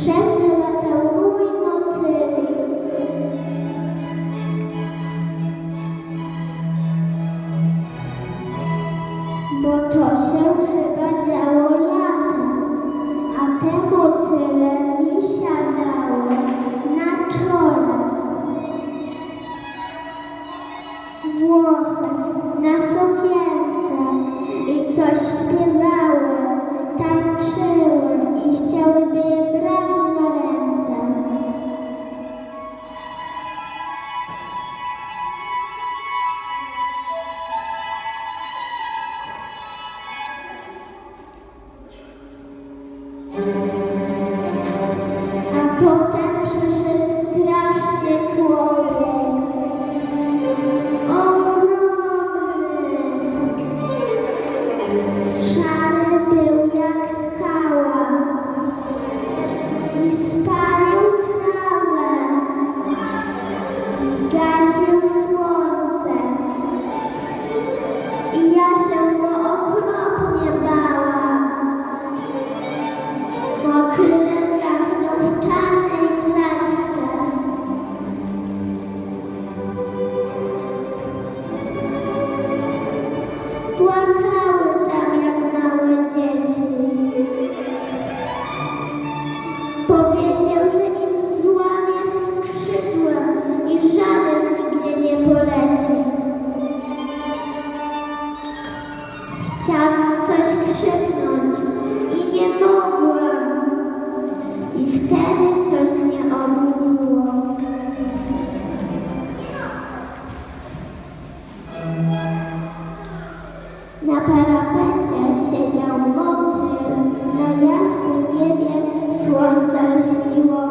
wszędzie latał rój motyli. Bo to się chyba działo latem, a te motyle mi siadały na czole. Włosy, na sukienkę. Płakały tam jak małe dzieci. Powiedział, że im złamie skrzydła i żaden nigdzie nie poleci. Chciałam coś krzyknąć i nie mogłam. Na parapecie siedział motyl, na jasnym niebie słońce lśniło.